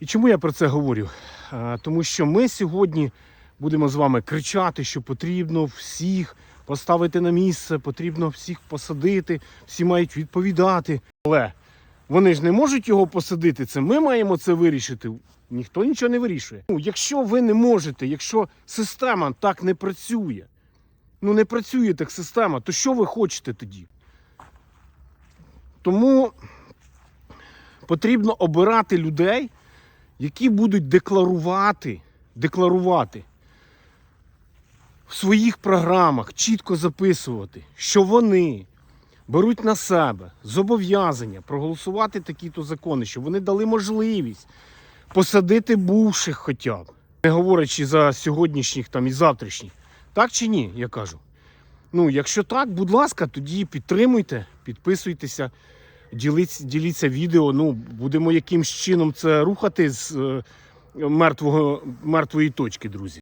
І чому я про це говорю? Тому що ми сьогодні будемо з вами кричати, що потрібно всіх поставити на місце, потрібно всіх посадити, всі мають відповідати. Але вони ж не можуть його посадити. Це ми маємо це вирішити. Ніхто нічого не вирішує. Ну, якщо ви не можете, якщо система так не працює, ну не працює так система, то що ви хочете тоді? Тому потрібно обирати людей, які будуть декларувати, декларувати в своїх програмах, чітко записувати, що вони беруть на себе зобов'язання проголосувати такі-то закони, щоб вони дали можливість посадити бувших хоча б, не говорячи за сьогоднішніх там і завтрашніх. Так чи ні, я кажу. Ну, якщо так, будь ласка, тоді підтримуйте, підписуйтеся, діліться, діліться відео. Ну, будемо якимсь чином це рухати з е, мертвого, мертвої точки, друзі.